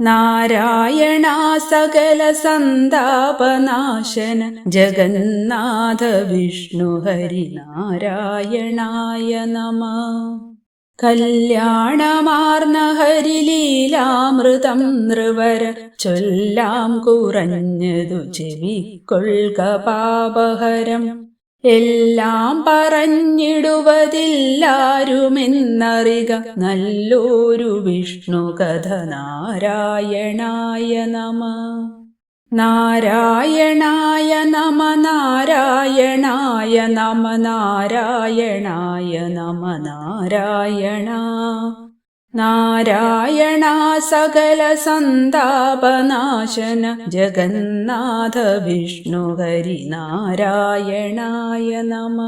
നാരായണ സകല സന്താപനാശന. ജഗന്നാഥ വിഷ്ണു ഹരി നാരായണായ നമ. കല്യാണമാർന്ന ഹരിലീലാമൃതം നൃവര ചൊല്ലാം കുറഞ്ഞതു ചെവിക്കൊള്ളുക പാപഹരം. എല്ലാം പറഞ്ഞിടുവതില്ലാരുമെന്നറിക നല്ലൊരു വിഷ്ണു കഥ നാരായണായ നമ. നാരായണായ നമ നാരായണായ നമ നാരായണായ നമ നാരായണ. നാരായണ സകല സന്താപനാശന ജഗന്നാഥ വിഷ്ണു ഹരി നാരായണായ നമ.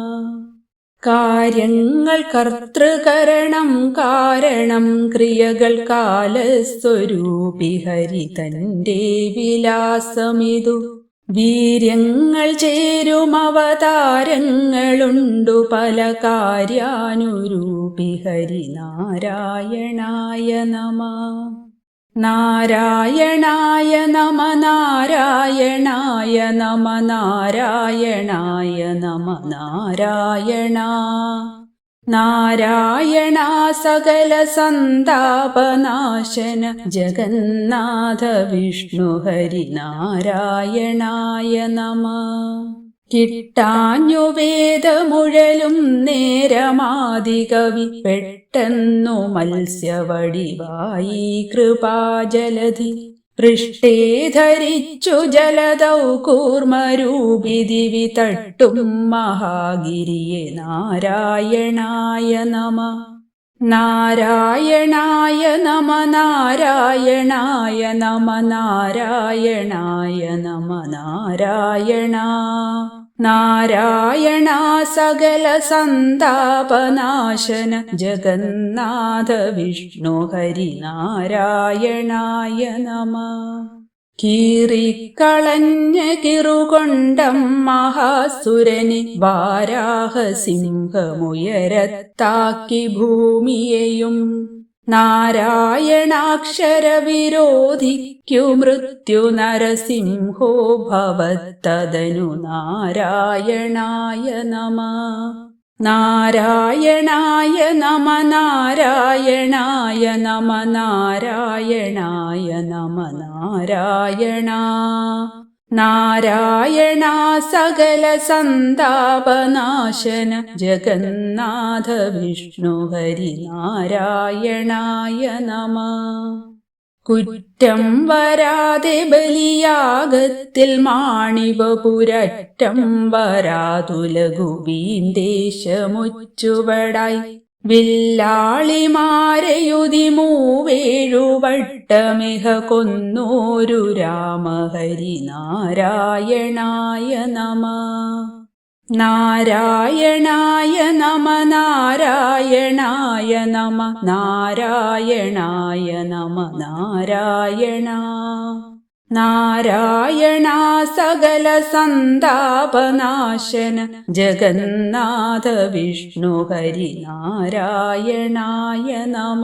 കാര്യങ്ങൾ കർത്തൃകരണം കാരണം ക്രിയകൾ കാലസ്വരൂപി ഹരി തന്റെ വിലാസമിതു. വീര്യങ്ങൾ ചേരും അവതാരങ്ങളുണ്ടു പല കാര്യാനുരൂപി ഹരി നാരായണായ നമ. നാരായണായ നമ നാരായണായ നമ നാരായണായ നമ നാരായണ. നാരായണ സകല സന്താപനാശന ജഗന്നാഥ വിഷ്ണു ഹരി നാരായണായ നമ. കിട്ടാഞ്ഞു വേദമുഴലും നേരമാതികവി പെട്ടെന്നു മത്സ്യവടിവായി കൃപാജലധി. പൃഷ്ടേ ധരിച്ചു ജലദൗ കൂർമ്മരൂപി ദിവി തട്ടും മഹാഗിരിയെ നാരായണായ നമ. നാരായണായ നമ നാരായണായ നമ നാരായണായ നമ നാരായണ. നാരായണ സകല സന്താപനാശന ജഗന്നാഥ വിഷ്ണു ഹരി നാരായണായ നമ. കീറിക്കളഞ്ഞ കിറുകൊണ്ടം മഹാസുരന് വാരാഹസിംഹമുയരത്താക്കി ഭൂമിയെയും നാരായണാക്ഷര വിരോധിക്കു മൃത്യു നരസിംഹോ ഭവത്തതനു നാരായണായ നമ. നാരായണായ നമ നാരായണായ നമ നാരായണായ നമ നാരായണ. നാരായണ സകല സന്താപനാശന ജഗന്നാഥ വിഷ്ണു ഹരി നാരായണായ നമ. കുറ്റം വരാതെ ബലിയാഗത്തിൽ മാണിവപുരറ്റം വരാതുലകു വീണ്ടേശമുച്ചുവടായി വില്ലാളിമാരയുതി മൂവേഴുവട്ടമിഹ കൊന്നൂരു രാമഹരി നാരായണായ നമ. നാരായണായ നമ നാരായണായ നമ നാരായണായ നമ നാരായണ. നാരായണ സകല സന്താപനാശന. ജഗന്നാഥ വിഷ്ണു ഹരി നാരായണായ നമ.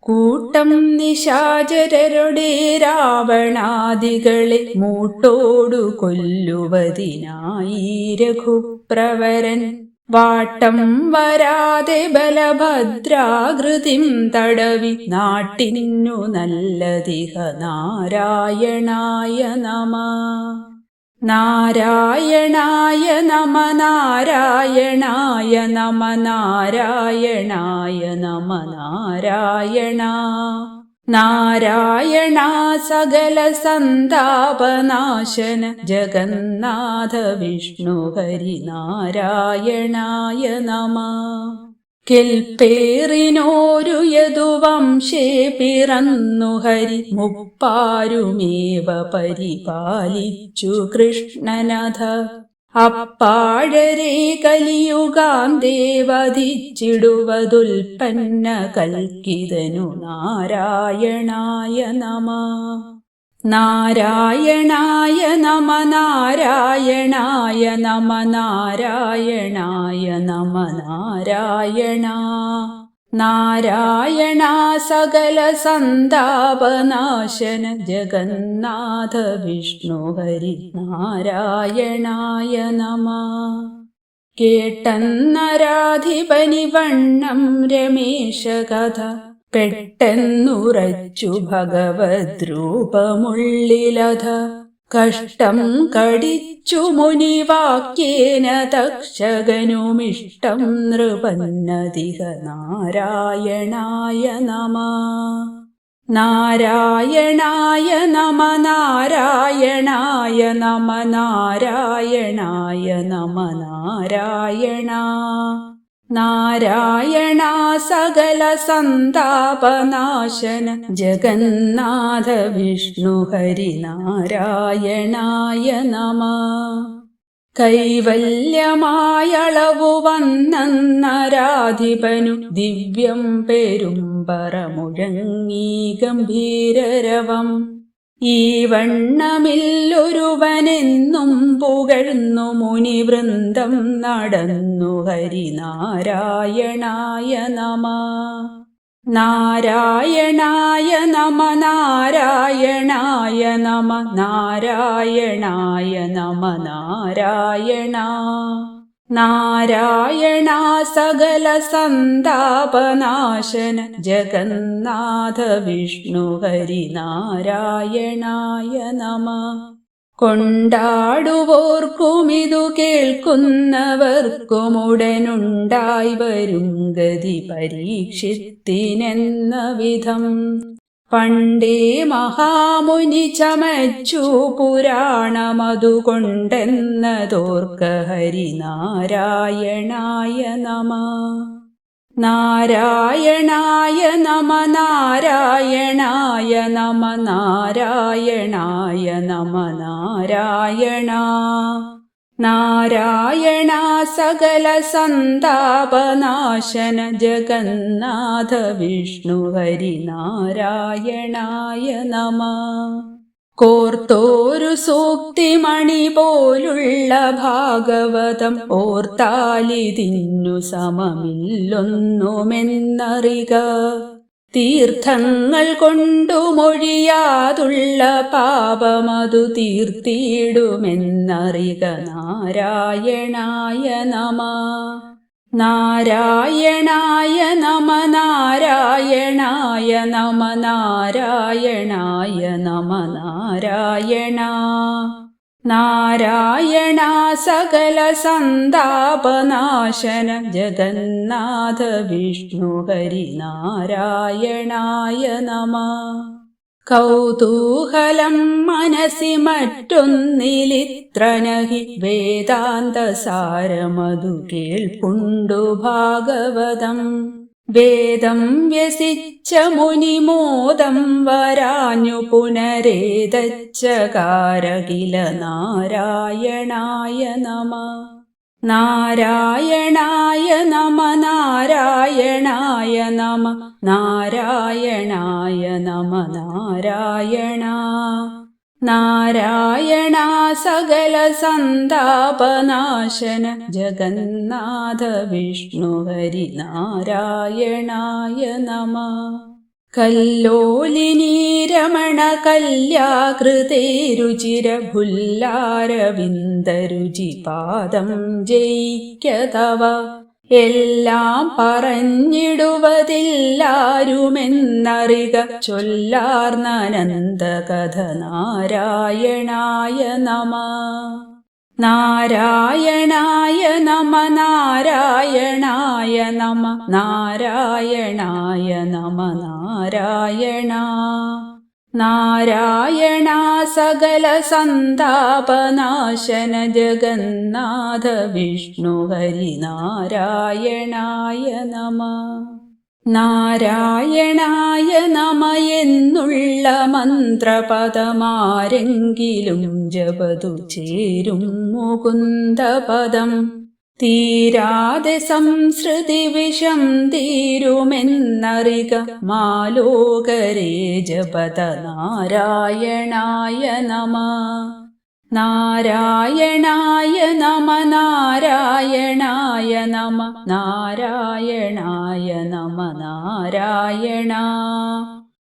കൂട്ടം നിശാചരരുടെ രാവണാദികളെ മൂട്ടോടു കൊല്ലുവതിനായി രഘുപ്രവരൻ. വാട്ടം വരാതെ ബലഭദ്രാകൃതിം തടവി നാട്ടിനിന്നു നല്ലതിഹ നാരായണായ നമ. നാരായണായ നമ നാരായണായ നമ നാരായണായ നമ നാരായണ. നാരായണ സകല സന്താപനാശന ജഗന്നാഥ വിഷ്ണു ഹരി നാരായണായ നമ. കെൽപ്പേറിനോരു യദുവംശേ പിറന്നു ഹരി മുപ്പാരുമേവ പരിപാലിച്ചു കൃഷ്ണനഥ അപ്പാഴരെ കലിയുകാം വധിച്ചിടുവതുൽപ്പന്ന കൽക്കിതനു നാരായണായ നമ. നാരായണായ നമ നാരായണായ നമ നാരായണായ നമ നാരായണ. നാരായണ സകല സന്താപനാശന ജഗന്നാഥ വിഷ്ണു ഹരി നാരായണായ നമ. കേട്ടെന്നരാധിപനി വണ്ണം രമേശ കഥ. പെട്ടെന്നുറച്ചു ഭഗവദ്രൂപമുള്ളിലധ കഷ്ടം കടിച്ചു മുനിവാക്യേന തക്ഷകനുമിഷ്ടം നൃപന്നതിക നാരായണായ നമ. നാരായണായ നമ നാരായണായ നമ നാരായണായ നമ നാരായണ. നാരായണ സകല സന്താപനാശന. ജഗന്നാഥ വിഷ്ണു ഹരി നാരായണായ നമ. കൈവല്യമായളവു വന്നരാധിപനു ദിവ്യം പെരുമ്പറമുഴങ്ങി ഗംഭീരരവം. ഈ വണ്ണമില്ലൊരുവനെന്നും പുകഴ്ന്നു മുനിവൃന്ദം നടന്നു ഹരിനാരായണായ നമ. നാരായണായ നമ നാരായണായ നമ നാരായണായ നമ നാരായണ. നാരായണ സകല സന്താപനാശന ജഗന്നാഥ വിഷ്ണു ഹരി നാരായണായ നമ. കൊണ്ടാടുവോർക്കുമിതു കേൾക്കുന്നവർക്കുമുടനുണ്ടായി വരും ഗതി പരീക്ഷിത്തിനെന്ന വിധം. പണ്ടേ മഹാമുനി ചമച്ചു പുരാണമതുകൊണ്ടെന്നതോർക്ക ഹരിനാരായണായ നമ. നാരായണായ നമ നാരായണായ നമ നാരായണായ നമ നാരായണ. നാരായണ സകല സന്താപനാശന ജഗന്നാഥ വിഷ്ണു ഹരി നാരായണായ നമ. കോർത്തോരു സൂക്തിമണി പോലുള്ള ഭാഗവതം ഓർത്താലിതിന്നു സമമില്ലൊന്നുമെന്നറിക. തീർത്ഥങ്ങൾ കൊണ്ടു മൊഴിയാതുള്ള പാപമതു തീർത്തിയിടുമെന്നറിക നാരായണായ നമ. നാരായണായ നമ നാരായണായ നമ നാരായണായ നമ നാരായണ. നാരായണ സകല സന്താപനാശന ജഗന്നാഥ വിഷ്ണു ഹരി നാരായണായ നമ. കൗതൂഹലം മനസി മറ്റൊന്നിലിത്രനഹി വേദാന്തസാരമതു കേൾപ്പുണ്ടു ഭാഗവതം. വേദം വ്യസിച്ച മുനിമോദം വരാഞ്ഞു പുനരേതച്ചകാരകില നാരായണായ നമ. നാരായണായ നമ നാരായണായ നമ നാരായണായ നമ നാരായണ. നാരായണ സകല സന്താപനാശന ജഗന്നാഥ വിഷ്ണു ഹരി നാരായണായ നമ. കല്ലോലിനീരമണ കല്യാകൃതേ രുചിര ഭുല്ലാരവിന്ദരുചി പാദം ജയിക്കതവ എല്ലാം പറഞ്ഞിടുവതില്ലാരുമെന്നറിക ചൊല്ലാർന്നനന്ദ കഥ നാരായണായ നമ. നാരായണായ നമ നാരായണായ നമ നാരായണായ നമ നാരായണ. നാരായണ സകല സന്താപനാശന ജഗന്നാഥ വിഷ്ണു ഹരി നാരായണായ നമ. നാരായണായ നമ എന്നുള്ള മന്ത്രപദമാരെങ്കിലും ജപതു ചേരും മുകുന്ദപദം. തീരാതെ സംസൃതി വിഷം തീരുമെന്നറിക മാലോകരേ ജപത നാരായണായ നമ. നാരായണായ നമ നാരായണായ നമ നാരായണായ നമ നാരായണ.